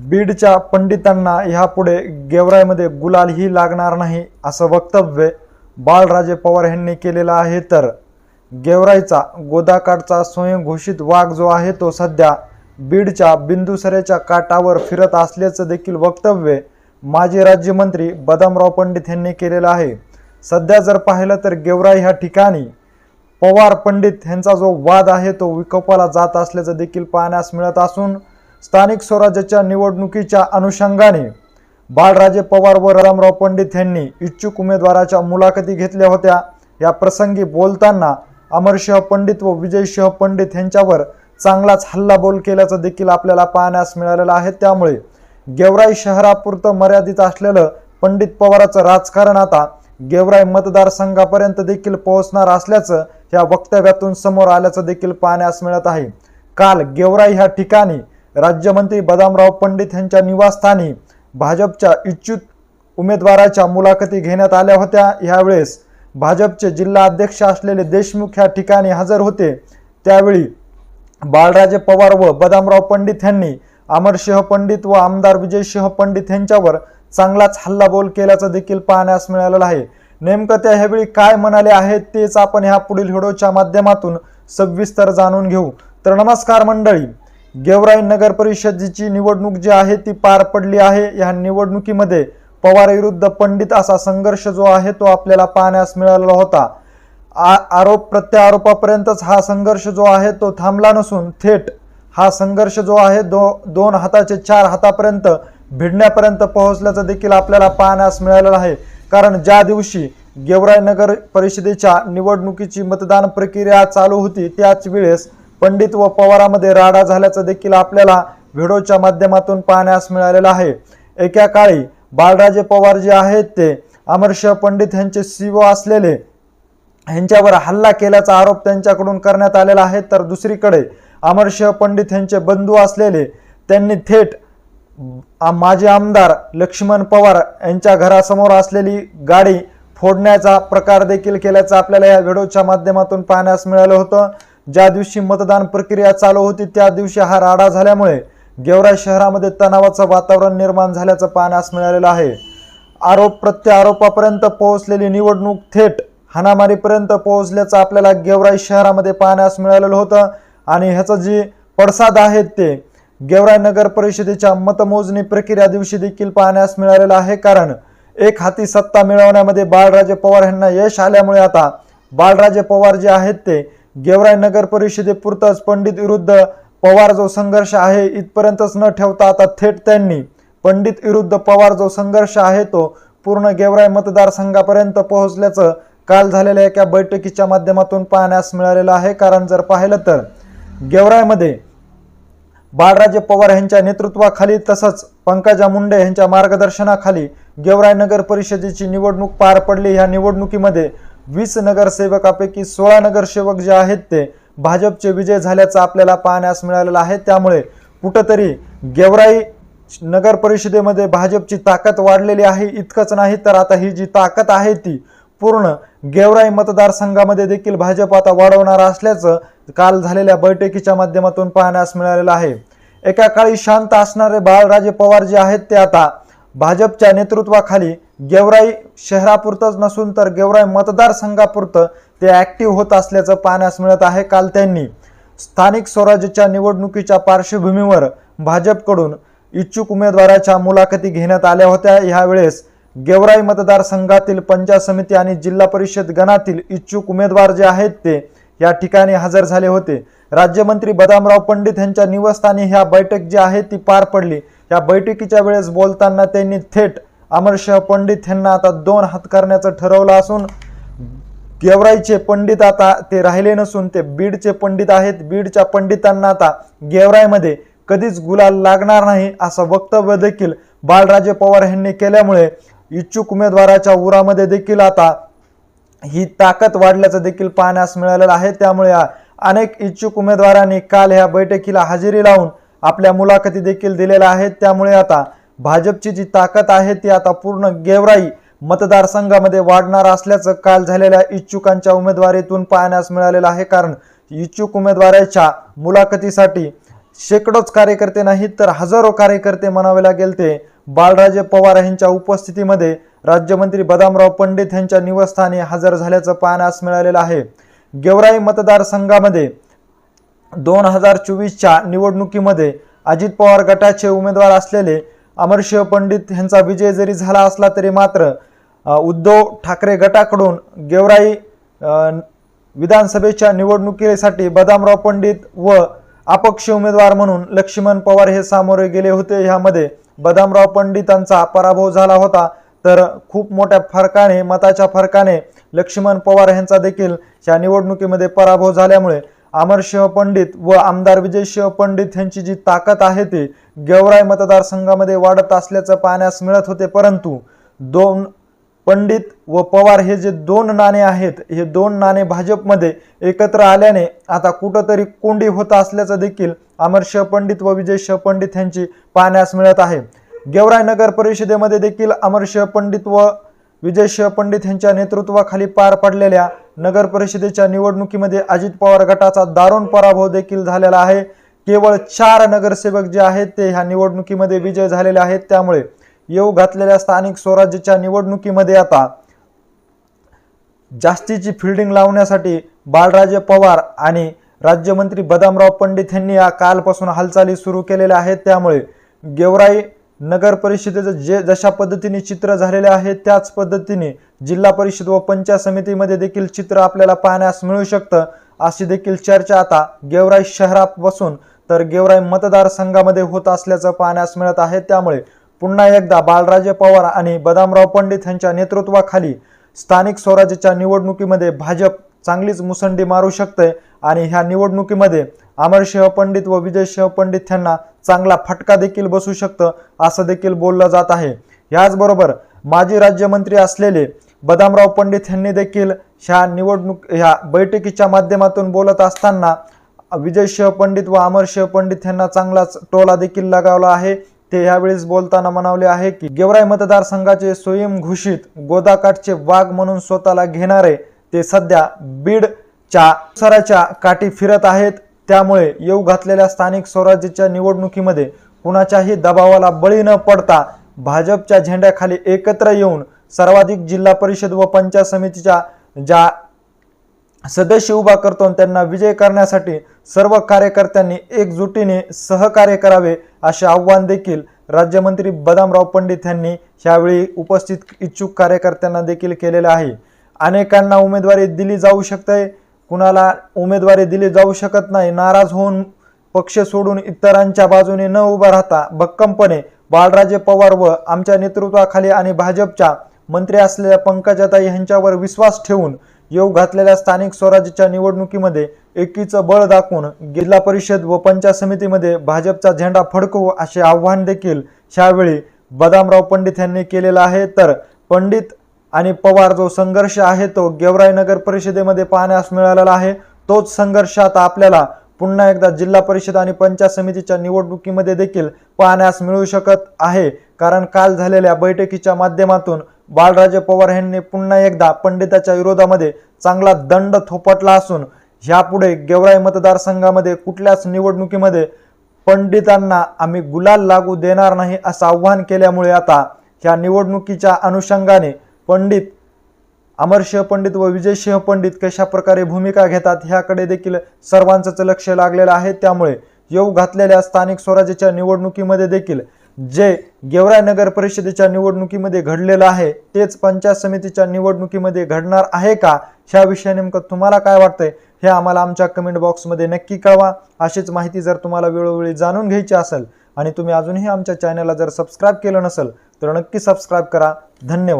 बीडच्या पंडितांना ह्यापुढे गेवराईमध्ये गुलालही लागणार नाही असं वक्तव्य बाळराजे पवार यांनी केलेलं आहे. तर गेवराईचा गोदाकाठचा स्वयंघोषित वाघ जो आहे तो सध्या बीडच्या बिंदुसरेच्या काठावर फिरत असल्याचं देखील वक्तव्य माजी राज्यमंत्री बदामराव पंडित यांनी केलेलं आहे. सध्या जर पाहिलं तर गेवराई ह्या ठिकाणी पवार पंडित यांचा जो वाद आहे तो विकोपाला जात असल्याचं देखील पाहण्यास मिळत असून स्थानिक स्वराज्याच्या निवडणुकीच्या अनुषंगाने बाळराजे पवार व रामराव पंडित यांनी इच्छुक उमेदवाराच्या मुलाखती घेतल्या होत्या. या प्रसंगी बोलताना अमरशह पंडित व विजयसिंह पंडित यांच्यावर चांगलाच हल्लाबोल केल्याचं देखील आपल्याला पाहण्यास मिळालेलं आहे. त्यामुळे गेवराई शहरापुरतं मर्यादित असलेलं पंडित पवाराचं राजकारण आता गेवराई मतदारसंघापर्यंत देखील पोहोचणार असल्याचं या वक्तव्यातून समोर आल्याचं देखील पाहण्यास मिळत आहे. काल गेवराई ह्या ठिकाणी राज्यमंत्री बदामराव पंडित यांच्या निवासस्थानी भाजपच्या इच्छुक उमेदवाराच्या मुलाखती घेण्यात आल्या होत्या. यावेळेस भाजपचे जिल्हा अध्यक्ष असलेले देशमुख ह्या ठिकाणी हजर होते. त्यावेळी बाळराजे पवार व बदामराव पंडित यांनी अमरसिंह पंडित व आमदार विजयसिंह पंडित यांच्यावर चांगलाच हल्लाबोल केल्याचं देखील पाहण्यास मिळालेलं आहे. नेमकं त्या ह्यावेळी काय म्हणाले आहेत तेच आपण ह्या पुढील व्हिडिओच्या माध्यमातून सविस्तर जाणून घेऊ. तर नमस्कार मंडळी. गेवराई नगर परिषदेची निवडणूक जी आहे ती पार पडली आहे. या निवडणुकीमध्ये पवार विरुद्ध पंडित असा संघर्ष जो आहे तो आपल्याला पाहण्यास मिळालेला होता. आ आरोप प्रत्यारोपापर्यंतच हा संघर्ष जो आहे तो थांबला नसून थेट हा संघर्ष जो आहे दो दोन हाताचे चार हातापर्यंत भिडण्यापर्यंत पोहोचल्याचं देखील आपल्याला पाहण्यास मिळालेलं आहे. कारण ज्या दिवशी गेवराई नगर परिषदेच्या निवडणुकीची मतदान प्रक्रिया चालू होती त्याच वेळेस पंडित व पवारामध्ये राडा झाल्याचं देखील आपल्याला व्हिडिओच्या माध्यमातून पाहण्यास मिळालेलं आहे. एका काळी बाळराजे पवार जे आहेत ते अमरशह पंडित यांचे सीओ असलेले यांच्यावर हल्ला केल्याचा आरोप त्यांच्याकडून करण्यात आलेला आहे. तर दुसरीकडे अमरशह पंडित यांचे बंधू असलेले त्यांनी थेट माजी आमदार लक्ष्मण पवार यांच्या घरासमोर असलेली गाडी फोडण्याचा प्रकार देखील केल्याचं आपल्याला या व्हिडिओच्या माध्यमातून पाहण्यास मिळालं होतं. ज्या दिवशी मतदान प्रक्रिया चालू होती त्या दिवशी हा राडा झाल्यामुळे गेवराई शहरामध्ये तणावाचं वातावरण निर्माण झाल्याचं पाहण्यास मिळालेलं आहे. आरोप प्रत्यारोपापर्यंत पोहोचलेली निवडणूक थेट हाणामारीपर्यंत पोहोचल्याचं आपल्याला गेवराई शहरामध्ये पाहण्यास मिळालेलं होतं आणि ह्याचं जी पडसाद आहेत ते गेवराई नगर परिषदेच्या मतमोजणी प्रक्रिया दिवशी देखील पाहण्यास मिळालेलं आहे. कारण एक हाती सत्ता मिळवण्यामध्ये बाळराजे पवार यांना यश आल्यामुळे आता बाळराजे पवार जे आहेत ते गेवराई नगर परिषदेपुरतच पंडित विरुद्ध पवार जो संघर्ष आहे इथपर्यंतच न ठेवता आता थेट त्यांनी पंडित विरुद्ध पवार जो संघर्ष आहे तो पूर्ण गेवराई मतदारसंघापर्यंत पोहोचल्याचं काल झालेल्या एका बैठकीच्या माध्यमातून पाहण्यास मिळालेलं आहे. कारण जर पाहिलं तर गेवरायमध्ये बाळराजे पवार यांच्या नेतृत्वाखाली तसंच पंकजा मुंडे यांच्या मार्गदर्शनाखाली गेवराय नगर परिषदेची निवडणूक पार पडली. ह्या निवडणुकीमध्ये वीस नगरसेवकापैकी सोळा नगरसेवक जे आहेत ते भाजपचे विजय झाल्याचं आपल्याला पाहण्यास मिळालेलं आहे. त्यामुळे कुठंतरी गेवराई नगर परिषदेमध्ये भाजपची ताकद वाढलेली आहे इतकंच नाही तर आता ही जी ताकद आहे ती पूर्ण गेवराई मतदारसंघामध्ये देखील भाजप आता वाढवणार असल्याचं काल झालेल्या बैठकीच्या माध्यमातून पाहण्यास मिळालेलं आहे. एका काळी शांत असणारे बाळराजे पवार जे आहेत ते आता भाजपच्या नेतृत्वाखाली गेवराई शहरापुरतंच नसून तर गेवराई मतदारसंघापुरतं ते ॲक्टिव्ह होत असल्याचं पाहण्यास मिळत आहे. काल त्यांनी स्थानिक स्वराज्याच्या निवडणुकीच्या पार्श्वभूमीवर भाजपकडून इच्छुक उमेदवाराच्या मुलाखती घेण्यात आल्या होत्या. ह्यावेळेस गेवराई मतदारसंघातील पंचायत समिती आणि जिल्हा परिषद गणातील इच्छुक उमेदवार जे आहेत ते या ठिकाणी हजर झाले होते. राज्यमंत्री बदामराव पंडित यांच्या निवासस्थानी ह्या बैठक जी आहे ती पार पडली. या बैठकीच्या वेळेस बोलताना त्यांनी थेट अमरशह पंडित यांना आता दोन हात करण्याचं ठरवलं असून गेवराईचे पंडित आता ते राहिले नसून ते बीडचे पंडित आहेत. बीडच्या पंडितांना आता गेवराईमध्ये कधीच गुलाल लागणार नाही असं वक्तव्य देखील बाळराजे पवार यांनी केल्यामुळे इच्छुक उमेदवाराच्या उरामध्ये देखील आता ही ताकद वाढल्याचं देखील पाहण्यास मिळालेलं आहे. त्यामुळे अनेक इच्छुक उमेदवारांनी काल ह्या बैठकीला हजेरी लावून आपल्या मुलाखती देखील दिलेल्या आहेत. त्यामुळे आता भाजपची जी ताकद आहे ती आता पूर्ण गेवराई मतदारसंघामध्ये वाढणार असल्याचं काल झालेल्या इच्छुकांच्या उमेदवारीतून पाहण्यास मिळालेलं आहे. कारण इच्छुक उमेदवाराच्या मुलाखतीसाठी शेकडोच कार्यकर्ते नाहीत तर हजारो कार्यकर्ते म्हणावे लागेल ते. बाळराजे पवार यांच्या उपस्थितीमध्ये राज्यमंत्री बदामराव पंडित यांच्या निवासस्थानी हजर झाल्याचं पाहण्यास मिळालेलं आहे. गेवराई मतदारसंघामध्ये दोन हजार चोवीसच्या निवडणुकीमध्ये अजित पवार गटाचे उमेदवार असलेले अमरशिव पंडित यांचा विजय जरी झाला असला तरी मात्र उद्धव ठाकरे गटाकडून गेवराई विधानसभेच्या निवडणुकीसाठी बदामराव पंडित व अपक्ष उमेदवार म्हणून लक्ष्मण पवार हे सामोरे गेले होते. ह्यामध्ये बदामराव पंडितांचा पराभव झाला होता. तर खूप मोठ्या फरकाने मताच्या फरकाने लक्ष्मण पवार यांचा देखील या निवडणुकीमध्ये पराभव झाल्यामुळे अमरसिंह पंडित व आमदार विजयसिंह पंडित यांची जी ताकद आहे ती गेवराई मतदारसंघामध्ये वाढत असल्याचं पाहण्यास मिळत होते परंतु दोन पंडित व पवार हे जे दोन नाणे आहेत हे दोन नाणे भाजपमध्ये एकत्र आल्याने आता कुठंतरी कोंडी होत असल्याचं देखील अमरसिंह पंडित व विजयसिंह पंडित यांची पाहण्यास मिळत आहे. गेवराई नगर परिषदेमध्ये देखील अमरसिंह पंडित व विजयशिव पंडित यांच्या नेतृत्वाखाली पार पडलेल्या नगर परिषदेच्या निवडणुकीमध्ये अजित पवार गटाचा दारुण पराभव देखील झालेला आहे. केवळ चार नगरसेवक जे आहेत ते ह्या निवडणुकीमध्ये विजय झालेले आहेत. त्यामुळे येऊ घातलेल्या स्थानिक स्वराज्याच्या निवडणुकीमध्ये आता जास्तीची फिल्डिंग लावण्यासाठी बाळराजे पवार आणि राज्यमंत्री बदामराव पंडित यांनी या कालपासून हालचाली सुरू केलेल्या आहेत. त्यामुळे गेवराई नगर परिषदेचं जे जशा पद्धतीने चित्र झालेले आहे त्याच पद्धतीने जिल्हा परिषद व पंचायत समितीमध्ये देखील चित्र आपल्याला पाहण्यास मिळू शकतं अशी देखील चर्चा आता गेवराई शहरापासून तर गेवराई मतदारसंघामध्ये होत असल्याचं पाहण्यास मिळत आहे. त्यामुळे पुन्हा एकदा बालराजे पवार आणि बदामराव पंडित यांच्या नेतृत्वाखाली स्थानिक स्वराज्याच्या निवडणुकीमध्ये भाजप चांगलीच मुसंडी मारू शकते आणि ह्या निवडणुकीमध्ये अमरशिव पंडित व विजयशिव पंडित यांना चांगला फटका देखील बसू शकतं असं देखील बोललं जात आहे. याचबरोबर माजी राज्यमंत्री असलेले बदामराव पंडित यांनी देखील ह्या निवडणूक ह्या बैठकीच्या माध्यमातून बोलत असताना विजयशिव पंडित व अमरशिव पंडित यांना चांगलाच टोला देखील लगावला आहे. ते यावेळेस बोलताना म्हणावले आहे की गेवराई मतदारसंघाचे स्वयंघोषित गोदाकाठचे वाघ म्हणून स्वतःला घेणारे ते सध्या बीडच्या सराच्या काठी फिरत आहेत. त्यामुळे येऊ घातलेल्या स्थानिक स्वराज्याच्या निवडणुकीमध्ये कुणाच्याही दबावाला बळी न पडता भाजपच्या झेंड्याखाली एकत्र येऊन सर्वाधिक जिल्हा परिषद व पंचायत समितीच्या ज्या सदस्य उभा करतो त्यांना विजय करण्यासाठी सर्व कार्यकर्त्यांनी एकजुटीने सहकार्य करावे असे आव्हान देखील राज्यमंत्री बदामराव पंडित यांनी यावेळी उपस्थित इच्छुक कार्यकर्त्यांना देखील केलेले आहे. अनेकांना उमेदवारी दिली जाऊ शकते. कुणाला उमेदवारी दिली जाऊ शकत नाही. नाराज होऊन पक्ष सोडून इतरांच्या बाजूने न उभा राहता भक्कमपणे बाळराजे पवार व आमच्या नेतृत्वाखाली आणि भाजपच्या मंत्री असलेल्या पंकजाताई यांच्यावर विश्वास ठेवून येऊ घातलेल्या स्थानिक स्वराज्याच्या निवडणुकीमध्ये एकीचं बळ दाखवून जिल्हा परिषद व पंचायत समितीमध्ये भाजपचा झेंडा फडकवू असे आव्हान देखील यावेळी बदामराव पंडित यांनी केलेलं आहे. तर पंडित आणि पवार जो संघर्ष आहे तो गेवराई नगर परिषदेमध्ये पाहण्यास मिळालेला आहे. तोच संघर्ष आता आपल्याला पुन्हा एकदा जिल्हा परिषद आणि पंचायत समितीच्या निवडणुकीमध्ये देखील पाहण्यास मिळू शकत आहे. कारण काल झालेल्या बैठकीच्या माध्यमातून बाळराजे पवार यांनी पुन्हा एकदा पंडिताच्या विरोधामध्ये चांगला दंड थोपटला असून ह्यापुढे गेवराई मतदारसंघामध्ये कुठल्याच निवडणुकीमध्ये पंडितांना आम्ही गुलाल लागू देणार नाही असं आव्हान केल्यामुळे आता ह्या निवडणुकीच्या अनुषंगाने पंडित अमरसिंह पंडित व विजयसिंह पंडित कशा प्रकारे भूमिका घेतात ह्याकडे देखील सर्वांचंच लक्ष लागलेलं आहे. त्यामुळे येऊ घातलेल्या स्थानिक स्वराज्याच्या निवडणुकीमध्ये देखील जे गेवराय नगर परिषदेच्या निवडणुकीमध्ये घडलेलं आहे तेच पंचायत समितीच्या निवडणुकीमध्ये घडणार आहे का? ह्या विषयी नेमकं तुम्हाला काय वाटतंय? हे आम्हाला आमच्या कमेंट बॉक्समध्ये नक्की कळवा. अशीच माहिती जर तुम्हाला वेळोवेळी जाणून घ्यायची असेल आणि तुम्ही अजूनही आमच्या चॅनलला जर सबस्क्राईब केलं नसेल तर नक्की सबस्क्राईब करा. धन्यवाद.